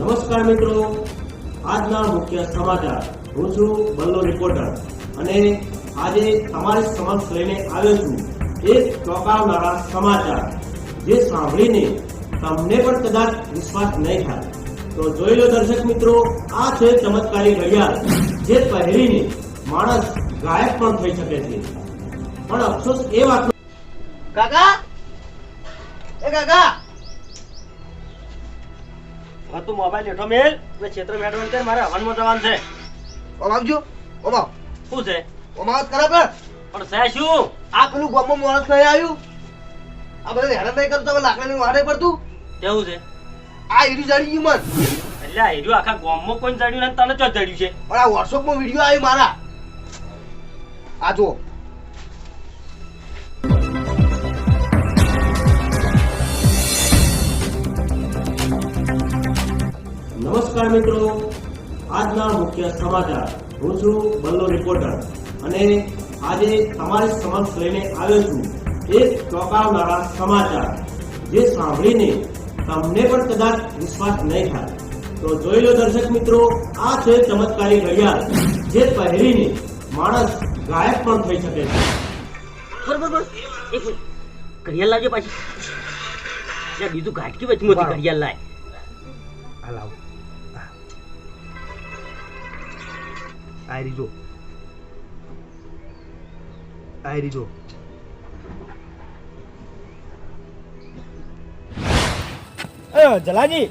નમસ્કાર મિત્રો. આજના મુખ્ય સમાચાર. હું છું બલ્લો રિપોર્ટર અને આજે તમારી સમક્ષ લઈને આવ્યો છું એક ચોંકાવનારા સમાચાર. જે સાંભળીને તમને પણ કદાચ વિશ્વાસ નહીં થાય. તો જોઈ લો દર્શક મિત્રો, આ છે ચમત્કારી ઘડિયાળ. જે પહેરીને માણસ ગાયબ પણ થઈ શકે છે. પણ અફસોસ એ વાત કાકા? કાકા તું મોબાઈલ લેઠો મેલ ને ક્ષેત્ર મેળવણ કર મારે હવનમાં જવાનું છે. ઓમ આવજો. ઓમ આવ. શું છે? ઓમ આવ ખરાબ પર. પણ છે શું? આ પેલું ગોમો માણસ નહીં આવ્યું? આ બધું હેરાન નહીં કરતો હવે લાકડાની વાડે પડતું? કેવું છે? આ હીરી જડી ગયું મન. એટલે આ હીરું આખા ગોમમાં કોઈ જડ્યું ને તને ચો જડ્યું છે. પણ આ વોટ્સઅપમાં વીડિયો આવ્યો મારા. આ જુઓ. નમસ્કાર મિત્રો. આજના મુખ્ય સમાચાર. હું છું બલ્લો રિપોર્ટર અને આજે તમારી સમક્ષ લઈને આવ્યો છું એક ચોંકાવનારા સમાચાર. જે સાંભળીને તમને પણ કદાચ વિશ્વાસ નહીં થાય. તો જોઈ લો દર્શક મિત્રો આ છે ચમત્કારી ઘડિયાળ જે પહેરીને માણસ ગાયબ પણ થઈ શકે છે. બરોબર એક ઘડિયાળ લાવજો પાછી. બીજું ઘાટકી વચમાંથી બરાબર. ઘડિયાળ લાય. આ લાવ. આ હીરી જો આ હીરી જો જલાજી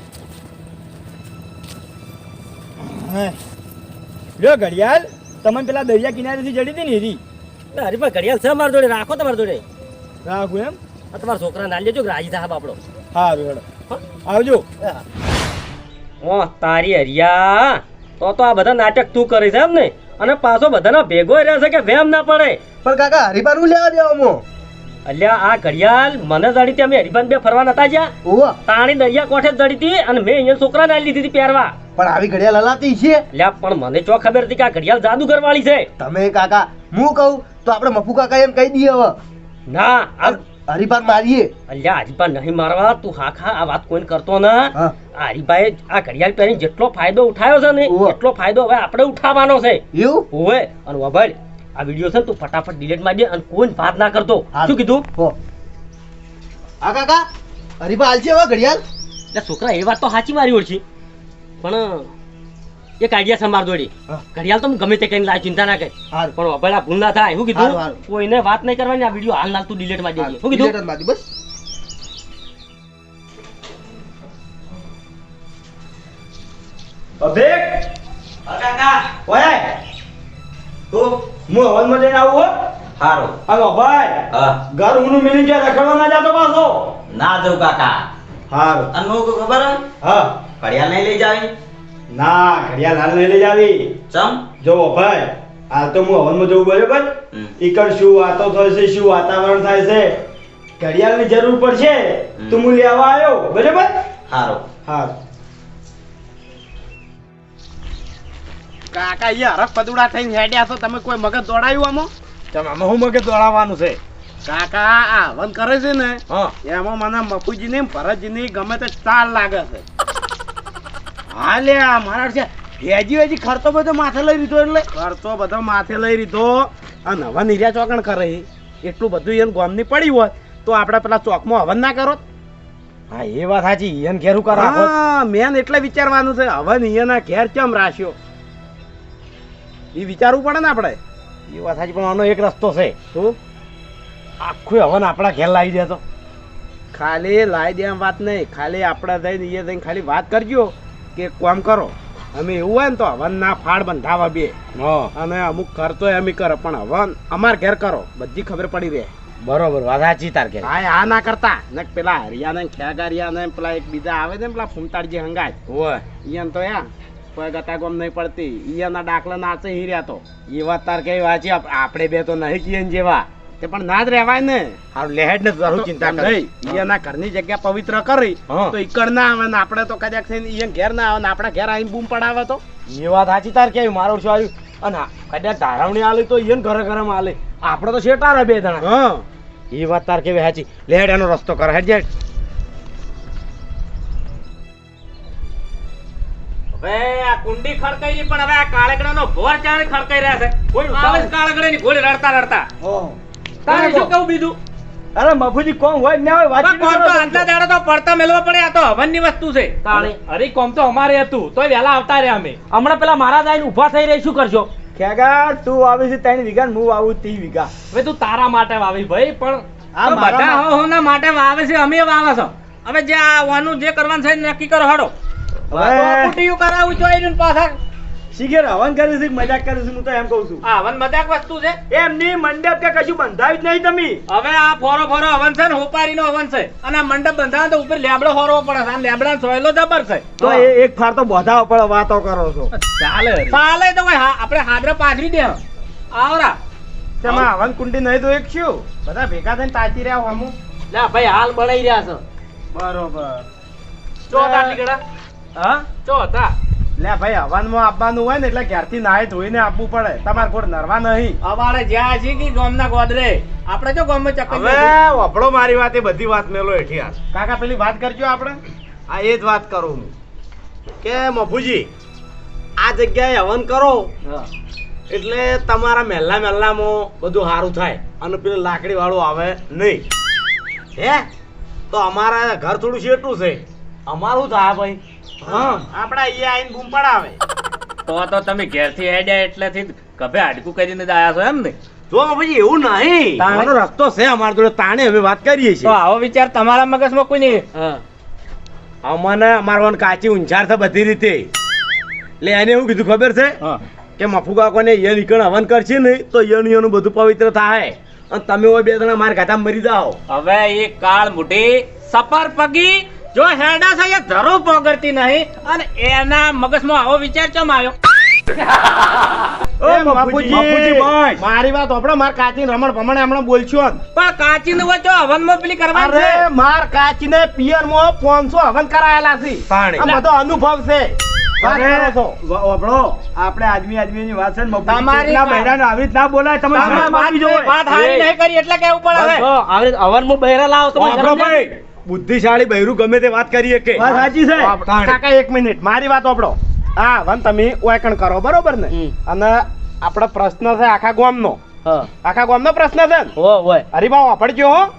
લ્યો ઘડિયાળ. તમને પેલા દરિયા કિનારેથી જડી હતી ને હીરી અરે હરી પણ ઘડિયાળ છે મારા જોડે. રાખો તમારા જોડે. રાખું એમ? આ તમારા છોકરા ના લેજો રાજી સાહેબ આપણો. સારું હેડો. આવજો. ઓ તારી હરિયા. તો તો આ બધા નાટક તું કરી છે એમ ને અને પાછો બધાના ભેગો રહ્યા છે કે વેમ ના પડે. પણ કાકા હરીબાનું લેવા દેવા મો. અલ્યા આ ઘડિયાળ મને જડી હતી અમે હરિભાન બે ફરવા નતા જ્યાં. તાણી દરિયા કોઠે જડી હતી અને મેં અહીંયા છોકરાને આલી લીધી હતી પહેરવા. પણ આવી ઘડિયાળ હલાતી છે. અલ્યા પણ મને ચો ખબર હતી કે આ ઘડિયાળ જાદુગર વાળી છે. તમે કાકા હું કહું તો આપણે મફુ કાકા એમ કહી દઈએ હવે. ના આ હરીબાન મારીએ. અલ્યા હરીભા નહીં મારવા તું હા ખા આ વાત કોઈને કરતો ના. હા. આ ઘડિયાળ પહેરી જેટલો ફાયદો ઉઠાયો છે ને એટલો ફાયદો હવે આપણે ઉઠાવવાનો છે. એવું? ઓવે. અને વભાઈ આ વીડિયો છે ને તું ફટાફટ ડિલીટ મારી દે અને કોઈ વાત ના કરતો. શું કીધું? હો. કાકા. હરીબા હાલ છે હવે ઘડિયાળ? એટલે છોકરા એ વાત તો સાચી મારી ઓળખી. પણ એક આઈડિયા છે માર જોડી. ઘડિયાળ તો હું ગમે તે કઈ લાય ચિંતા ના કરી. હારું. પણ વભાઈ ભૂલ ના થાય શું કીધું. કોઈને વાત નહીં કરવાની આ વીડિયો હાલ નાલ તું ડિલીટ મારી દેજે. શું કીધું? Delete જ મારી બસ. ઓય. તું હું હવનમાં જઈને આવું હો. હારું. હાલો ભાઈ. હા. ઘર રખડવા ના જાતો પાછો. ના જવું કાકા. હારું. અને હું ખબર હે? હા. ઘડિયાળ નહીં લઈ જાવી? ના ઘડિયાળ હાલ નહીં લઈ જાવી. ચમ? જો ભાઈ હાલ તો હું હવનમાં જવું બરોબર. ઈકડ શું વાતો થાય છે શું વાતાવરણ થાય છે? ઘડિયાળની જરૂર પડશે. તો હું લેવા આવ્યો બરોબર? હારો. હા. કાકા અહીંયા હરખ પદુડા થઈને હેડ્યા છો. તમે કોઈ મગજ દોડાયું આમાં? તમે આમાં હું મગજ દોડાવવાનું છે? કાકા આ હવન કરે છે ને હા. એમાં મને મફુજીની ભરતજીની ગમે તે ચાલ લાગે છે. હા લે મારા છે. હેજી વેજી ખર્ચો બધો માથે લઈ લીધો એટલે. ખર્ચો બધો માથે લઈ લીધો. અને હવન હીર્યા ચોકણ કરે. એટલું બધું એને ગોમની પડી હોય તો આપણે પેલા ચોકમાં હવન ના કરો. હા એ વાત સાચી. એને ઘેરું કરો હા મેન એટલે વિચારવાનું છે હવન ઈયના ઘેર કેમ રાખ્યો? એ વિચારવું પડે ને આપણે. એ વાત સાચી પણ આનો એક રસ્તો છે. શું? આખું હવન આપણા ઘેર લાવી દે તો ખાલી લાવી દે વાત નહીં. ખાલી આપણે જઈને એ જઈને ખાલી વાત કરજો. કે કોમ કરો અમે એવું હોય ને તો હવન ના ફાળ બંધાવા બે. હા. અને અમુક કરતો અમે કરે પણ હવન અમાર ઘેર કરો બધી ખબર પડી રહે. બરોબર વાત સાચી તાર કે હા આ ના કરતા. ને પેલા હરિયાને ખેગારિયાને પેલા એક બીજા આવે ને પેલા ફૂમતાડજી હંગાય હોય. ઈયન તો યા કોઈ ગતા ગોમ નહીં પડતી. ઈયાના દાખલા નાચે હીર્યા તો. એ વાત તાર કે વાંચી આપણે બે તો નહીં કીએ જેવા. તે પણ ના જ રહેવાય ને. હારું લેહેડ ને તારું ચિંતા નહીં એના ઘરની જગ્યા પવિત્ર કરી તો ઈકડ ના આવે ને આપણે તો કદાચ થઈને ઈયન ઘેર ના આવે ને આપણા ઘેર આવીને બૂમ પડાવે તો. એ વાત સાચી તાર કેવી મારું શું આવ્યું? અને કદાચ ધારાવણી આલે તો એને ઘરે ઘરે માં આલે. આપણે તો શેટારે બે જણા. હા. એ વાત તાર કેવી સાચી? લેહેડ એનો રસ્તો કરે હેડ જેટ હવે આ કુંડી ખડકાઈ રહી પણ હવે આ કાળેગડાનો ભોર ચાર ખડકાઈ રહ્યા છે? કોઈ કાળગડા ની ઘોડી રડતા રડતા. તારે શું કહું બીજું? અરે મફુજી કોમ હોય? ના હોય પણ કોમ તો આટલા દાડા તો પડતા મેલવા પડે આ તો હવનની વસ્તુ છે. અરે કોમ તો અમારે હતું. તોય વેલા આવતા રહ્યા અમે. હમણાં પેલા મહારાજ આવીને ઊભા થઈ રહી શું કરશો? ખેગા તું આવી છે ત્રણ વીઘા ને હું આવું ત્રીસ વીઘા. હવે તું તારા માટે વાવી ભાઈ પણ આ બધા હો હોના માટે વાવે છે અમે વાવે છો. હવે જે આ વાનું જે કરવાનું છે નક્કી કરો હડો. હવે કુટીયું કરાવું જોઈએ પાછા શીખેર હવન કરે છે મજાક કરે છે હું તો એમ કહું છું. આ હવન મજાક વસ્તુ છે? એમની મંડપ કે કશું બંધાવી જ નહીં તમે. હવે આ ફોરો ફોરો હવન છે ને હોપારીનો હવન છે. અને આ મંડપ બંધાવે તો ઉપર લેબડો ફોરવો પડે છે. આ લેબડા સોયલો જબર છે. તો એ એક ફાર તો બોધાવો પડે વાતો કરો છો. ચાલે ચાલે તો ભાઈ આપણે હાદરે પાથરી દે આવરા. તેમાં હવન કુંડી નહીં તો એક શું? બધા ભેગા થઈને તાચી રહ્યા હમુ લે ભાઈ હાલ બળાઈ રહ્યા છે. બરોબર. ચો તાટલી ગડા હા? ચો લે ભાઈ હવનમાં આપવાનું હોય ને એટલે ક્યારથી નાહી ધોઈને આપવું પડે. તમારે કોઈ નરવા નહીં. અવાડે જ્યાં છે કે ગામના ગોદરે. આપણે જો ગામમાં ચક્કર હવે વપડો મારી વાત એ બધી વાત મેલો હેઠી હાલ. કાકા પેલી વાત કરજો આપણે. આ એ જ વાત કરું હું. કે મફુજી આ જગ્યાએ હવન કરો. એટલે તમારા મહેલા મહેલામાં બધું સારું થાય અને પેલું લાકડી વાળું આવે નહીં. હે? તો અમારા ઘર થોડું શેટું છે. અમારું થાય ભાઈ. આપડા અહીંયા આવીને બૂમ પડાવે. તો તો તમે ઘેરથી હેડ્યા એટલેથી કભે હાડકું કરીને જ આયા છો એમ ને? જો ભાઈ એવું નહીં. તાણે? રસ્તો છે અમારા જોડે તાણે અમે વાત કરીએ તો આવો વિચાર તમારા મગજમાં કોઈ નહીં. અમને અમારવાન કાચી ઊંચાર છે બધી રીતે. એટલે એને એવું કીધું ખબર છે? કે મફુ કાકોને યન ઈકણ હવન કરશે ને તો યન યનું બધું પવિત્ર થાય. અને તમે હોય બે જણા મારા ઘાટા મરી જાઓ. હવે એ કાળ મોટી સફર પગી જો હેડા છે એ ધરો પોગરતી નહીં અને એના મગજમાં આવો વિચાર ચમ આવ્યો? ઓ મફુજી મારી વાત હોભળો માર કાચી રમણ ભમણ હમણાં બોલશો પણ કાચી નું વચ્ચે હવનમાં પેલી કરવાની અરે છે. માર કાચીને પિયરમાં 500 હવન કરાયેલા છે. બધો અનુભવ છે. વાત આપણે આદમી છે ને વાત- બૈરાને આવી ના બોલાય તમે તમે શરમ વાત આપવી હારી નહીં કરી એટલે કેવું પડે હવે? તો આવી બહેરા લાવો તો ભાઈ. બુદ્ધિશાળી બૈરું ગમે તે વાત કરીએ કે? વાત સાચી છે. કાકા એક મિનિટ. મારી વાત આપડો હા વન તમે વાયકણ કરો બરોબર ને? અને આપણો પ્રશ્ન છે આખા ગામનો. હા. આખા ગામનો પ્રશ્ન છે ને? ભાવ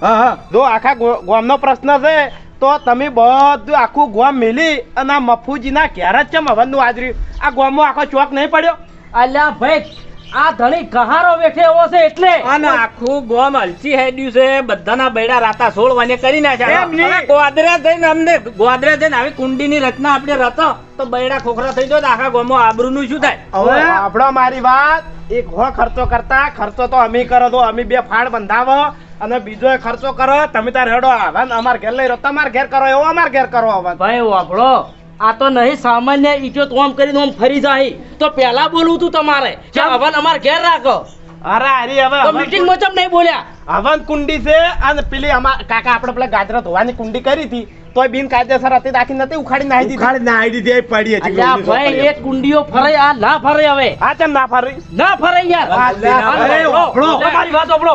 હા. જો આખા ગામનો પ્રશ્ન છે તો તમે બધું આખું ગામ મિલી અને આ મફુજીના ઘેર જ ચમ હવનનું હાજરી. આ ગામમાં આખો ચોક નહીં પડ્યો? અલ્યા ભાઈ આ ધણી કહારો બેઠે એવો છે એટલે. અને આખું ગોમ હલચી હેડ્યું છે. બધાના બૈડા રાતા સોળ વાને કરી નાખ્યા. ગોદરે જઈને અમને ગોદરે જઈને આવી કુંડીની રચના આપણે રચો તો બૈડા ખોખરા થઈ જાય તો આખા ગામમાં આબરૂનું શું થાય? હવે? આપણો મારી વાત એક હો ખર્ચો કરતા ખર્ચો તો અમે કરો તો અમે બે ફાળ બંધાવો અને બીજો ખર્ચો કરો તમે તાર હેડો હવન અમાર ઘેર લઈ રહ્યો તમાર ઘેર કરો એવો અમાર ઘેર કરો હવે ભાઈ વાપડો આ તો નહીં સામાન્ય ઈજો તો આમ કરીને આમ ફરી જાય. તો પહેલા બોલવું તું તમારે કે હવન અમાર ઘેર રાખો. અરે હરી હવે તો મીટિંગમાં ચમ નહીં બોલ્યા. હવન કુંડી છે અને પેલી અમાર કાકા આપણે પેલા ગાજરા ધોવાની કુંડી કરી હતી તોય બિન કાયદેસર હતી દાખી નથી ઉખાડી નાખી દીધી. ઉખાડી ના દીધી દે પડી હતી અલ્યા ભાઈ એક કુંડીઓ ફરે આ ના ફરે હવે. આ તેમ ના ફરી? ના ફરે યાર. અરે, વાપરો. તમારી વાત ઓપડો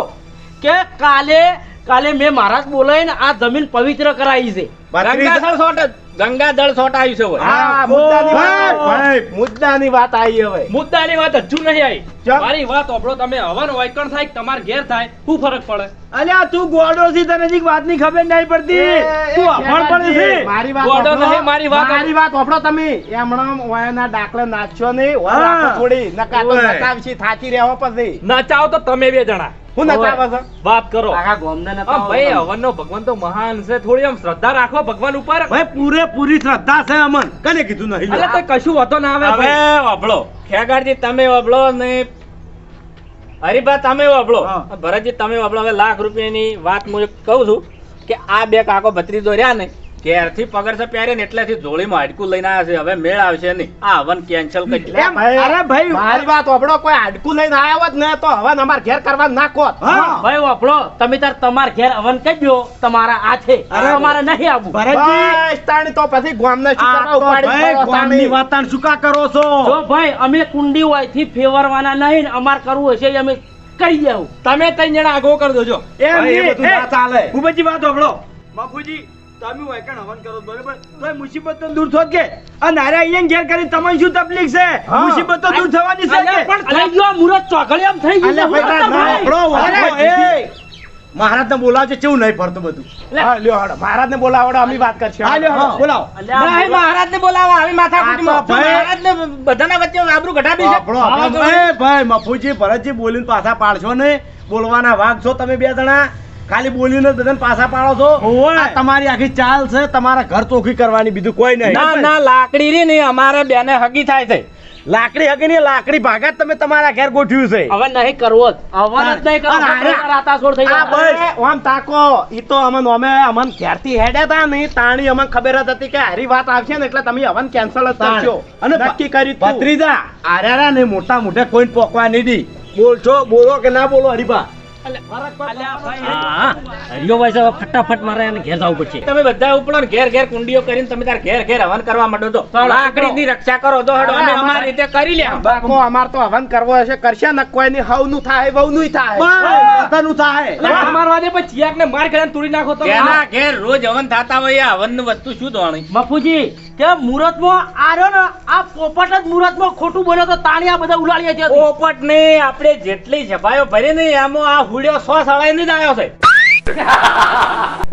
કે કાલે કાલે મેં મહારાજ ને આ જમીન પવિત્ર કરાવી છે. ગંગાધર સોટ આવ્યું છે ભાઈ. મુદ્દાની વાત આવી હવે. મુદ્દાની વાત હજુ નહીં આવી. મારી વાત ઓપડો તમે હવન વૈકણ થાય તમાર ઘેર થાય શું ફરક પડે? અલ્યા તું ગોડો છી તને હજી વાતની ખબર નહીં પડતી. તું અભણ પડે છે. મારી વાત ગોડો નહીં, મારી વાત મારી વાત વાપરો તમે. એમણે ઓયાના ડાકલે નહીં થોડી. નકા તો ઓય. નકાવશી થાચી રહેવો પછી. નચાવો તો તમે બે જણા. હું નકાવે વાત કરો. આખા ગોમને આમ ભાઈ હવનનો ભગવાન તો મહાન છે. થોડી આમ શ્રદ્ધા રાખો ભગવાન ઉપર. ભાઈ પૂરેપૂરી શ્રદ્ધા છે અમન. કને કીધું નહીં એટલે તો કશું હોતો ના આવે હવે ભાઈ. વાપરો. ખેગારજી તમે વાપરો ને હરિભા તમે વાપરો. ભરતજી તમે વાબળો હવે લાખ રૂપિયાની વાત હું એક કહું છું કે આ બે કાકો ભત્રીજો રહ્યા ને ઘેરથી પગરસા છે પહેરે ને એટલેથી જોડીમાં હાડકું લઈને આવ્યા છે. હવે મેળ આવશે નહીં. આ હવન કેન્સલ કરી લે અરે ભાઈ. મારી વાત આપણો કોઈ હાડકું લઈને આવ્યો હોત ને તો હવન અમાર ઘેર કરવા નાખો ભાઈ આપણો તમે તાર તમાર ઘેર હવન કરજો તમારા આ છે. અરે તમારે નહીં આવવું. ભરતજી. તો પછી ગોમને શું ઉપાડી ગામની તાણી? વાતાણ શું કરો છો? જો ભાઈ અમે કુંડી હોયથી ફેવરવાના નહીં અમાર કરવું હશે એ અમે કરી દેવું. તમે ત્રણ જણા આગો કરી દો એમ એ ચાલે. ભૂપતજી વાત આપણો બાપુજી તમે વૈકણ હવન કરો બરોબર? તોય મુસીબત તો દૂર થોત કે. અને હારે અહીંયા ઘેર કરી તમને શું તકલીફ છે? મુસીબત તો દૂર થવાની છે કે. પણ થઈ ગયો મુરત ચોકડી આમ થઈ ગયો ના, આપણો એ. મહારાજને બોલાવજો કેવું નહીં ફરતું બધું. હા લ્યો હાડો મહારાજને બોલાવડો અમે વાત કરશે. હા લ્યો હાડો, બોલાવો. નહીં મહારાજને બોલાવા આવી માથા તો ભાઈ- બધાના વચ્ચે આબરૂ ઘટાડી છે. ભાઈ મફુજી ભરતજી બોલીને પાછા પાડશો ને બોલવાના વાઘ છો તમે બે જણા. ખાલી બોલીને બધાને પાછા પાડો છો. તમારી આખી ચાલ છે તમારા ઘર ચોખ્ખી કરવાની બીજું કોઈ નહીં. ના ના લાકડી રી નહીં અમારે બેને હગી થાય છે. લાકડી હગી ની લાકડી ભાગા જ તમે તમારા ઘેર ગોઠવ્યું છે. હવે નહીં કરવો જ. હવે નહીં કરવો. થઈ. આમ તાકો. ઈ તો અમન અમે અમન ઘેરથી હેડ્યા તા નહીં તાણી અમને ખબર જ હતી કે હારી વાત આવશે ને એટલે તમે હવન કેન્સલ જ કરશો. અને નક્કી કર્યું ભત્રીજા. આર્યારા ને મોટા મોઢે કોઈને પોકવા નહીં દી. બોલશો બોલો કે ના બોલો હરીબા હા હરિયો ભાઈ. સાહેબ ફટાફટ મારે એને ઘેર જવું પડશે. તમે બધા ઉપડો ઘેર ઘેર કુંડીઓ કરીને તમે તાર ઘેર ઘેર હવન કરવા માંડો તો લાકડી ની રક્ષા કરો તો હડો અમે અમારી રીતે કરી લે બાકો અમાર તો હવન કરવો હશે કરશે ન કોઈ ની હવનું થાય. વહુ નું થાય. થાય મારવા દે પછી ચિયાક ને માર ખેડા તોડી નાખો તો. ઘેર રોજ હવન થતા હોય હવન વસ્તુ શું ધોણી મફુજી કે મુહૂર્તમાં આરો ને આ પોપટ જ મુહૂર્તમાં ખોટું બોલ્યો તો તાણી આ બધા ઉલાળીએ છે. પોપટ ને આપણે જેટલી સભાઓ ભરી ને એમાં આ હુડિયો સો સળાઈ ને જ આવ્યો છે.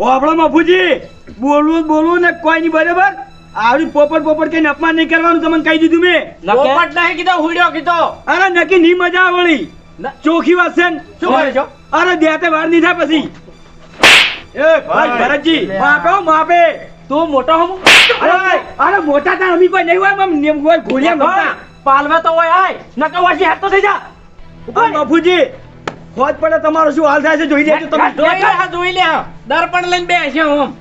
આપણો મફુજી બોલવું બોલવું ને કોઈ નહીં બરાબર? આવડી પોપટ પોપટ કઈ અપમાન નહીં કરવાનું તમને કહી દીધું મેં. પોપટ નહીં કીધો હુડિયો કીધો. અરે નક્કી ની મજા આવડી ચોખી વાત છે. શું કરે છો? અરે દેતે વાર નહીં થાય પછી. એ ભાઈ ભરતજી માપે માપે તું મોટો હમ અરે અરે મોટા તાર અમી કોઈ નહીં હોય મમ નેમ હોય ઘોડિયા ગમતા પાલવા તો હોય આય. નકા વાસી હાથ તો થઈ જા. બાપુજી ખોજ પડે તમારો શું હાલ થાય છે જોઈ લેજો તમે. જોઈ લે હા, જોઈ લે. હા. દર્પણ લઈને બેસે હું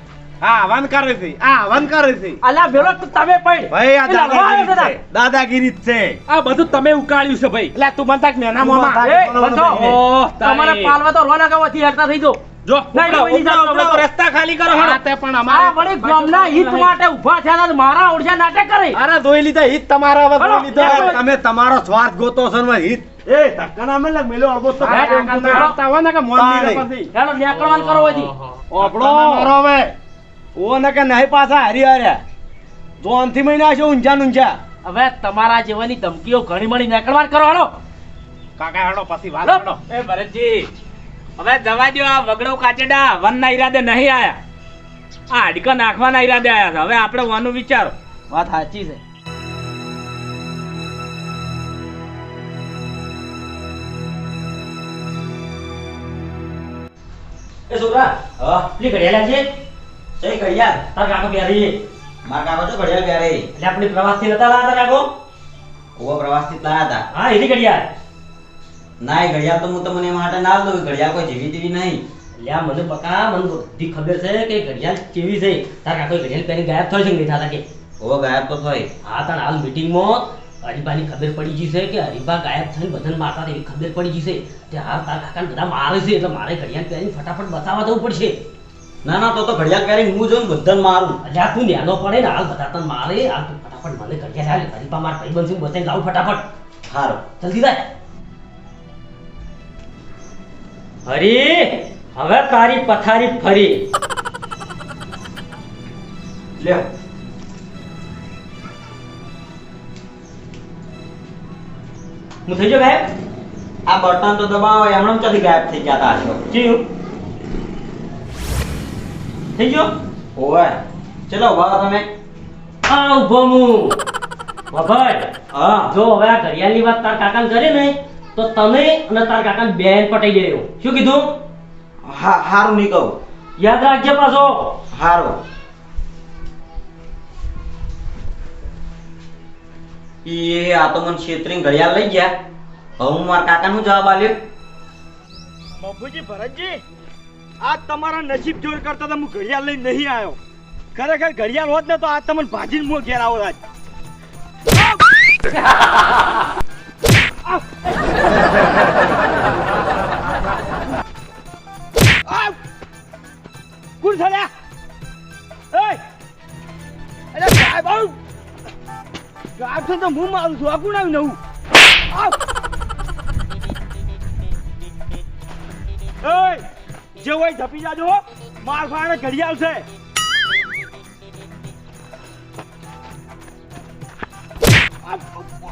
હા વન કરે છે આ વન કરે છે અલ્યા ભેળો તમે પડ. ભાઈ આ દાદાગીરી છે દાદાગીરી છે. આ બધું તમે ઉકાળ્યું છે ભાઈ. એટલે તું બનતા મેના મોમાં એ, બંધો. ઓહ, તમારે તારી. તો રોના કાવાથી હેઠતા થઈ જો જો ઉપડો, રસ્તા ખાલી કરો તે પણ આ વળી ગામના હિત માટે ઊભા થયા હતા, મારા ઓળખ્યા નાટક કરે. અરે ધોઈ લીધા હિત તમારા હવે ધોઈ લીધા. તમે તમારો સ્વાર્થ ગોતો છો ને હિત. એ ધક્કા ના મેલે મેલો અગો તો તાવા ને કે મોન તારે. પછી. હેલો નેકળવાન કરો હજી. ઓપડો. મારો હવે. ઓ ને કે નહીં પાછા હરી હરે જોનથી મહિના છે ઊંઝા ઊંઝા હવે તમારા જેવાની ધમકીઓ ઘણી મળી. નેકળવાન કરો હાલો કાકા હાલો પછી વાત હલો. એ ભરતજી હવે જવા દો આ વગડો કાચેડા વનના ઈરાદે નહીં આયા. આ હાડકા નાખવાના ઈરાદે આયા છે. હવે આપણે વનનું વિચારો. વાત સાચી છે. એ છોકરા હા? પેલી ઘડિયાળ છે? ઘડિયાળ? તાર કાકો પહેરી મારા કાકો છો ઘડિયાળ પહેરે એટલે આપણે પ્રવાસથી નતા લાયા તાર કાકો? ઓવો પ્રવાસથી લાયા હતા. હા એની ઘડિયાળ. ના ઘડિયાળ તો હું તમને માટે ના દઉં ઘડિયાળ કોઈ જેવી તેવી નહીં. લ્યા મને બકા મને બધી ખબર છે કે ઘડિયાળ કેવી છે. તાર કાકો ઘડિયાળ પહેરી ગાયબ થઈ છે નહીં? થતા કે? ઓ ગાયબ તો થઈ. હા તાર હાલ મીટિંગમાં હરીબાની ખબર પડી ગઈ છે કે હરીબા ગાયબ થઈને બધાને મારતા એવી ખબર પડી ગઈ છે. કે હા તાર કાકાને બધા મારે છે એટલે મારે ઘડિયાળ પહેરીને ફટાફટ બતાવવા જવું પડશે. ના ના તો તો ઘડિયાળ પહેરીને હું જોઉં બધન મારું. અલ્યા તું નેનો પડે ને હાલ બધા તને મારે. હાલ તું ફટાફટ મને ઘડિયાળ હાલ હરીબા માર ભાઈ બનશે બતાવી લાવું ફટાફટ. હારો. જલ્દી જાય હરી હવે તારી પથારી ફરી. લે હું થઈ ગયો ગાયબ આ બટન તો દબાવો એમણે ક્યાંથી ગાયબ થઈ ગયા તા? છો જીવ થઈ ગયો? ઓવે. ચલો ઊભા તમે. આ ઊભો હું. બાભાઈ હા. જો હવે આ ઘડિયાળની વાત તાર કાકાને કરે ને તો તમે અને તાર કાકાને બેન પટાઈ દેજો. શું કીધું? હા હારું નહીં કહું. યાદ રાખજે પાછો. હારો. એ આ તો મને છેતરીને ઘડિયાળ લઈ ગયા. હવે હું મારા કાકા શું જવાબ આલ્યો બાપુજી ભરતજી આ તમારા નસીબ જોર કરતા તો હું ઘડિયાળ લઈને નહીં આવ્યો. ખરેખર ઘડિયાળ હોત ને તો આ તમને ભાજીને મો ઘેર આવો આજ คุณชนะเฮ้ยไอ้นั่นจ่ายบ้างจ่ายฉันต้องมึงมาเอาตัวกูนั่งหนูเฮ้ยเจ้าไอ้จับปีจ้าดูมาฟ้าน่ะกระเดียวเซ่ Oh,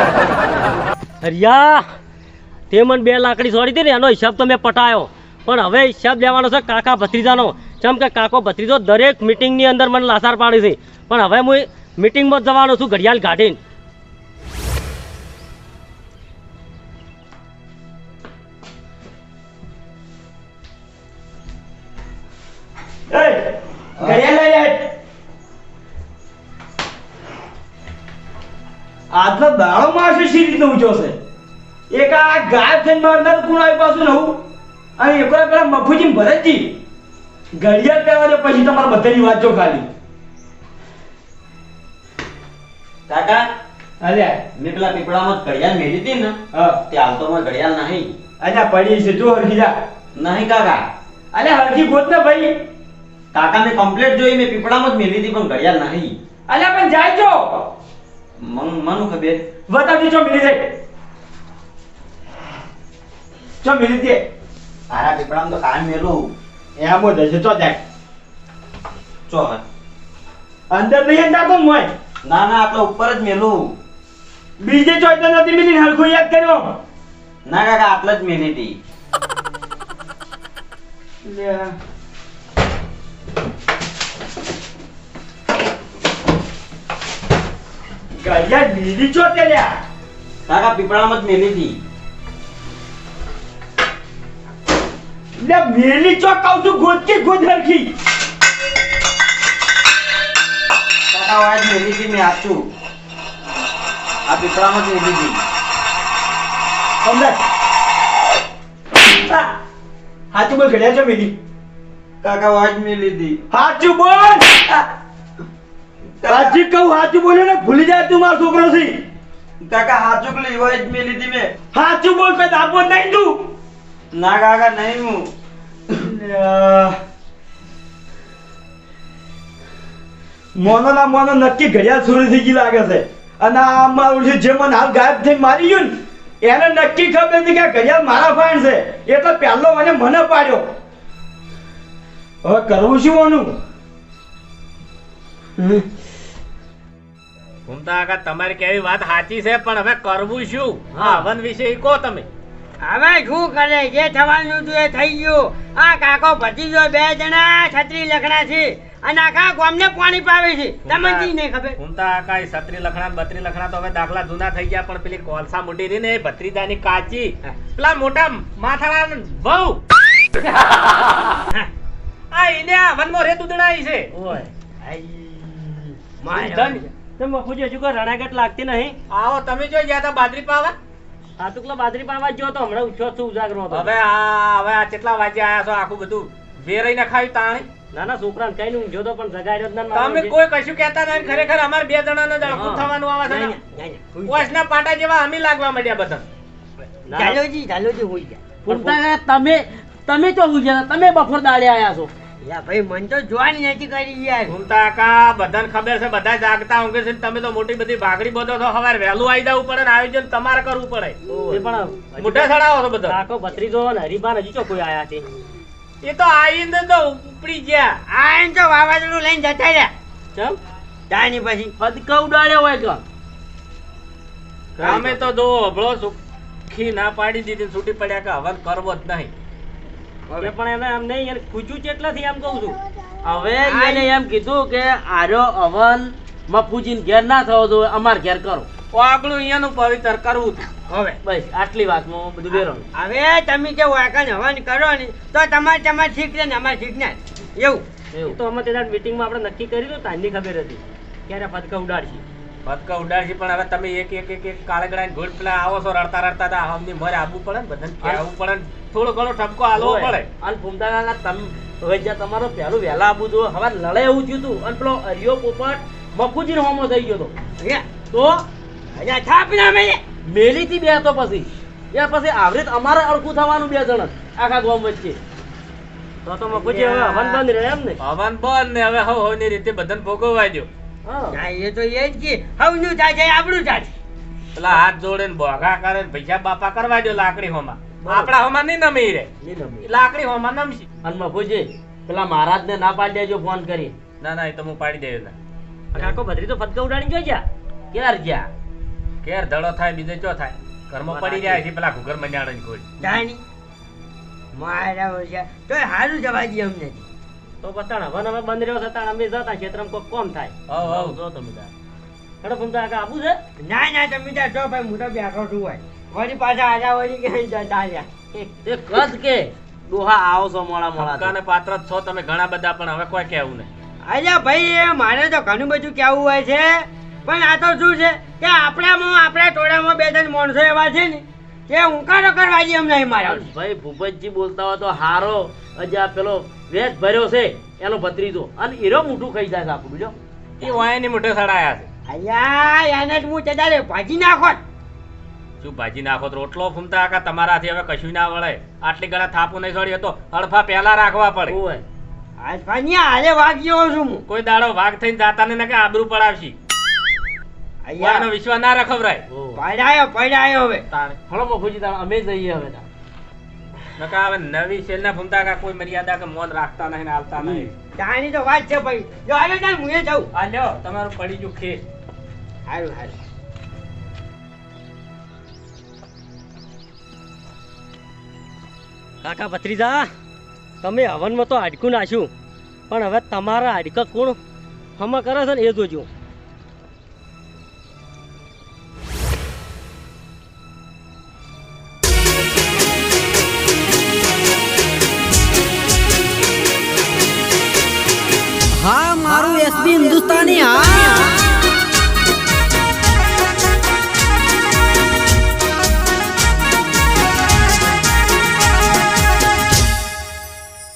હરિયા તે મને બે લાકડી છોડી હતી ને, એનો હિસાબ તો મેં પટાયો. પણ હવે હિસાબ લેવાનો છે કાકા ભત્રીજાનો. ચમ કે કાકો ભત્રીજો દરેક મિટિંગની અંદર મને લાસાર પાડી છે. પણ હવે હું મિટિંગમાં જવાનો છું ઘડિયાળ કાઢીને. આજનો દાડો મારશે સી રીતનો ઊંચો છે એક આ ગાય થઈને મારનાર કોણ આવી પાછું નવું? અને એકલા પેલા મફુજી ભરતજી ઘડિયાળ કરવા દે પછી તમારા બધાની વાત જો ખાલી. કાકા અલ્યા મેં પેલા પીપળામાં ઘડિયાળ મેલી હતી ને હા. તે મારે ઘડિયાળ નહીં. અલ્યા પડી છે જો હરખી જા. નહીં કાકા. અલ્યા હરખી ગોત ને ભાઈ. કાકા મેં કમ્પ્લેટ જોઈ મેં પીપળામાં જ મેલી હતી પણ ઘડિયાળ નહીં. અલ્યા પણ જાય જો. મન મનું ખબર દે ચો મિલી જાય. ચો મિલી દે આરા પીપળામ તો કાયમ મેલો. એમ બો હશે ચો જાય. ચો હવે. અંદર નહીં અંદર તો મોય ના ના આપણે ઉપર જ મેલું. બીજે ચોઈ તો નથી મિલી હરખું યાદ કર્યો. ના કાકા આટલા જ મેલી હતી. લ્યા. ઘડિયાળ બીજી ચો તે લ્યા કાકા પીપળામાં જ મેલી હતી. લે મેલી ચો કહું છું ગોતકી ગોત હરખી. કાકા વાજ મેલી હતી મેં આચું આ પીપળામાં જ મેલી હતી. સમજાય. હાચું બોલ ઘડિયાળ છો મેલી? કાકા વાજ મેલી હતી. હાચું બોલ. હાચું કહું હાચું બોલ્યો ને ભૂલી જાય તું મારો છોકરો છે. કાકા હાચુક લેવા જ મેલી હતી મેં? સાચું બોલ પે દાબો નહીં તું. ના કાકા નહીં હું. મોનો ના મોનો નક્કી ઘડિયાળ સુરુ થઈ ગઈ લાગે છે. અને આ મારું જે મને હાલ ગાયબ થઈ મારી ગયું ને એને નક્કી ખબર નથી કે ઘડિયાળ મારા ફાઈન છે. એટલે પહેલો મને મને પાડ્યો. હવે કરવું શું મોનું હમ. ઘૂમતા કાકા તમારી કેવી વાત સાચી છે પણ હવે કરવું શું? હા. હવન વિશે કહો તમે. હવે શું કરે? જે થવાનું હતું એ થઈ ગયું. આ કાકો ભતીજો બે જણા છત્રી લખણા છે. અને આખા ગામને પાણી પાવે છે. તમને જી નહીં ખબર? ઘૂમતા કાકા ઈ છત્રી લખણા બત્રી લખણા તો હવે દાખલા જૂના થઈ ગયા પણ પેલી કોલસા મોટી રહી ને એ ભત્રીજાની કાચી. પેલા મોટા માથાળા બહુ. આ ઈને આ વનમાં રે દૂધણાઈ છે. ઓય ધન. તમે મફુજી હજુ કોઈ રણાગટ લાગતી નહીં. આવો તમે જો ગયા હતા બાદરી પાવા? હા ટુકલા બાદરી પાવા જો તો હમણાં ઉછો છું ઉજાગરો હતો. હવે આ હવે આ કેટલા વાગે આયા છો આખું બધું? વેરાઈને ખાવી તાણી? ના ના છોકરાને કઈ નહીં ઊંઘ્યો તો પણ જગાડ્યો જ તમે કોઈ કશું કહેતા નહીં ખરેખર અમાર બે જણાને દળકું થવાનું આવે છે ને. કોશના પાટા જેવા અમે લાગવા માંડ્યા બધા. ચાલોજી ચાલોજી હોય ગયા. તમે તમે તો હું તમે બફોર દાડે આયા છો. યા ભાઈ મન તો જોવાની નથી કરી યાર. ઘૂમતા કા બધાને ખબર છે બધા જાગતા ઊંઘે છે તમે તો મોટી બધી ભાગડી બધો છો સવારે વહેલું આવી જવું પડે ને આયોજન તમારે કરવું પડે. એ પણ મોઢે ચડાવો છો બધા. કાકો ભત્રીજો ને હરીબાન હજી કોઈ આયા છે? એ તો આવીને તો ઉપડી ગયા. આ એમ તો વાવાઝોડું લઈને જતા રહ્યા. ચમ? તાની પછી પદકા ઉડાડ્યો હોય તો. અમે તો જો હબળો સુખી ના પાડી દીધી છૂટી પડ્યા કે હવે કરવો જ નહીં. હવે પણ એને એમ નહીં એને પૂછ્યું કેટલાથી એમ કહું છું. હવે એને એમ કીધું કે આર્યો અવન મફુજીને ઘેર ના થવો જોઈએ અમાર ઘેર કરો. આગળું અહીંયાનું પવિત્ર કરવું હતું. હવે બસ આટલી વાતમાં બધું બેરો હવે તમે જે વાકણ હવન કરો ને તો તમારે તમારે શીખ ને અમારે શીખ ને એવું. એવું. તો અમે તેના મિટિંગમાં આપણે નક્કી કર્યું હતું તાની ખબર હતી. ક્યારે પદકા ઉડાડશી? પતકા ઉડાડશી પણ હવે તમે એક એક એક એક ગોળ પેલા આવો છો રડતા રડતા તા હમની મરે આવવું પડે ને બધાને આવવું પડે ને. થોડો ઘણો ઠપકો આલવો પડે. અને ફૂમતા તમ તમે હવે જ્યાં તમારો પહેલું વહેલા આપું જોઈએ હવે લડાઈ એવું થયું હતું અને પેલો હરિયો પોપટ મફુજી હોમો થઈ ગયો હતો. તો અહીંયા થાપ મેં મેલે મેલી થી બે તો પછી. યાર પછી આવરીત અમારે અડકું થવાનું બે જણ જ, આખા ગામ વચ્ચે. તો તો મફુજી હવે હવન બંધ રહે એમ ને? હવન બંધ ને હવે હવ હવની રીતે બધાને ભોગવવા દો હા. એ તો એ જ કે હવનું થાય છે આપણું થાય છે. પેલા હાથ જોડે ને ભોગા કરે ને પૈસા બાપા કરવા દો લાકડી હોમાં. આપડા હોમાં નહીં નમી રે. લાકડી હોમાં નમશી. અને મફુજી પેલા મહારાજ ને ના પાડી દેજો ફોન કરી. ના ના એ તો હું પાડી દેયો ના. કાકો ભદ્રી તો ફટકા ઉડાડી ગયો જ્યાં? ક્યારે જ્યાં? કેર ધડો થાય બીજે ચો થાય? ઘરમાં પડી જાય છે પેલા ઘુગર મન્યાળો કોઈ. જાણી મારા ઓછા તો હારું જવા દે અમને. તો બતાણ હવે અમે બંધ રહ્યો અમે જતા ક્ષેત્રમાં કોઈ કોમ થાય. હવ હવ. જો તમે તાર હેડો ભમતા કાકા આબુ છે? ના ના તમે ત્યાં જો ભાઈ હું તો બેઠો છું હોય વળી પાછા આજા વળી કે જતા એ કદ કે? દોહા આવો છો મોડા મોડા કાને પાત્ર જ છો તમે ઘણા બધા પણ હવે કોઈ કહેવું નહીં. અલ્યા ભાઈ એ મારે તો ઘણું બધું કેવું હોય છે. પણ આ તો શું છે કે આપણામાં આપણા ટોળામાં બે ત્રણ માણસો એવા છે ને કે હુંકારો કરવા જેમ એમ નહીં મારા ભાઈ ભૂપતજી બોલતા હોય તો હારો. અજા આ પેલો વેશ ભર્યો છે એનો ભત્રીજો. અને હીરો મોટું ખાઈ જાય છે આપણું જો એ વાયની મોઢે સડાયા છે. અલ્યા એને જ હું ચડાડે ભાજી નાખો શું ભાજી નાખો તો રોટલો ફૂમતા કાકા તમારાથી હવે કશું ના વળે. આટલી ગળા થાપું નહીં સળી તો હળફા પહેલા રાખવા પડે. ઓય આજ હાલે વાગ્યો છું હું. કોઈ દાડો વાગ થઈને જાતા ને કે આબરૂ પડાવશી. અલ્યા વિશ્વાસ ના રખવરાય. ઓ. પડાયો પડાયો હવે. તારે હળો મફુજી તાણ. અમે જઈએ હવે નકા હવે નવી શેલના ફૂમતા કા કોઈ મર્યાદા કે મોન રાખતા નહીં ને આવતા નહીં. તાની તો વાત છે ભાઈ. જો તાર હું એ જાઉં. આ લ્યો તમારું પડી ગયું ખેસ હારું હારું. કાકા ભત્રીજા, તમે હવનમાં તો હાડકું નાખ્યું. પણ હવે તમારા હાડકા કોણ હમા કરે છે ને એ જોજો.